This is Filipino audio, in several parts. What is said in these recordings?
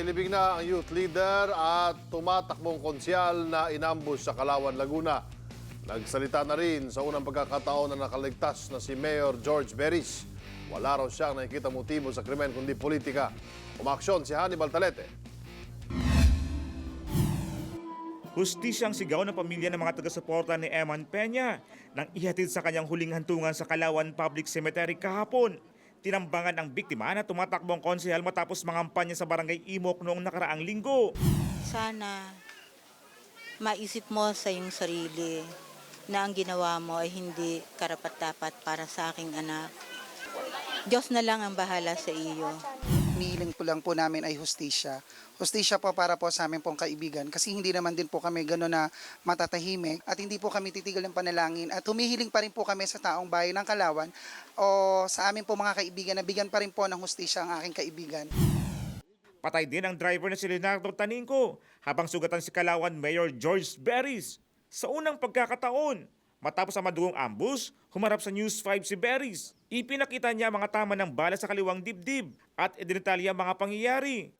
Nailibing na ang youth leader at tumatakbong konsyal na inambush sa Kalawan, Laguna. Nagsalita na rin sa unang pagkakataon na nakaligtas na si Mayor George Beris. Wala raw siyang nakikita motibo sa krimen kundi politika. Umaksyon si Hannibal Talete. Hustisyang sigaw ng pamilya ng mga taga-suporta ni Eman Peña nang ihatid sa kanyang huling hantungan sa Kalawan Public Cemetery kahapon. Tinambangan ang biktima na tumatakbong konsehal matapos mangampanya sa barangay Imok noong nakaraang linggo. Sana maisip mo sa iyong sarili na ang ginawa mo ay hindi karapat-dapat para sa aking anak. Diyos na lang ang bahala sa iyo. Hinihiling po lang po namin ay hustisya. Hustisya po para po sa amin pong kaibigan kasi hindi naman din po kami gano'n na matatahimik at hindi po kami titigil ng panalangin at humihiling pa rin po kami sa taong bayan ng Kalawan o sa amin po mga kaibigan na bigyan pa rin po ng hustisya ang aking kaibigan. Patay din ang driver na si Leonardo Taninco habang sugatan si Kalawan Mayor George Beris. Sa unang pagkakataon, matapos ang madugong ambush, humarap sa News 5 si Beris. Ipinakita niya mga tama ng bala sa kaliwang dibdib at idinitalya ang mga pangyayari.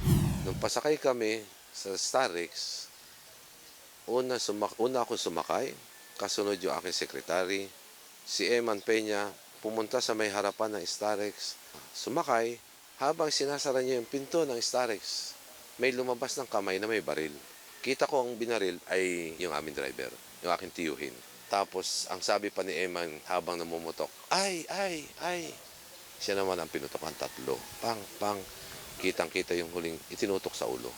Nung pasakay kami sa Starix, una, sumak una ako sumakay, kasunod yung aking sekretary. Si Eman Peña pumunta sa may harapan ng Starix, sumakay, habang sinasara niya yung pinto ng Starix, may lumabas ng kamay na may baril. Kita ko ang binaril ay yung aming driver, yung aking tiyuhin. Tapos, ang sabi pa ni Eman habang namumutok, ay, ay, ay. Siya naman ang pinutok ang tatlo. Pang, pang. Kitang-kita yung huling itinutok sa ulo.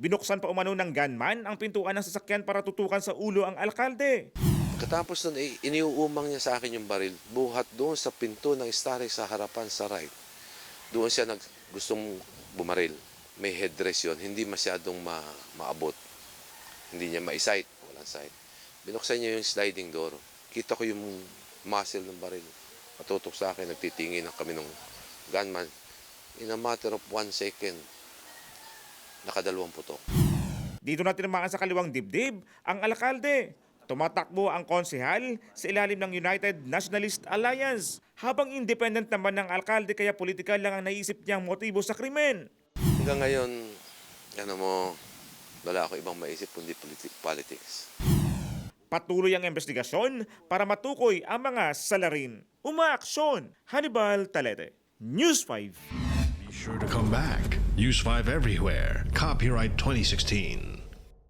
Binuksan pa umano ng gunman ang pintuan ng sasakyan para tutukan sa ulo ang alkalde. Pagkatapos nun, eh, iniuumang niya sa akin yung baril. Buhat doon sa pinto ng Starix sa harapan sa right. Doon siya nag, gustong bumaril. May headdress yon hindi masyadong ma, maabot. Hindi niya ma-sight. Walang sight. Binuksan niya yung sliding door. Kita ko yung muzzle ng baril. Patutok sa akin, nagtitingin na kami nung gunman. In a matter of one second, nakadalawang putok. Dito na tinamaan sa kaliwang dibdib ang alkalde. Tumatakbo ang konsehal sa ilalim ng United Nationalist Alliance habang independent naman ng alkalde kaya politikal lang ang naisip niyang motibo sa krimen. Hanggang ngayon, ano mo, wala ako ibang maisip kundi politi- politics. Patuloy ang investigasyon para matukoy ang mga salarin. Umaaksyon! Hannibal Talete, News 5. Be sure to come back. Use 5 everywhere. Copyright 2016.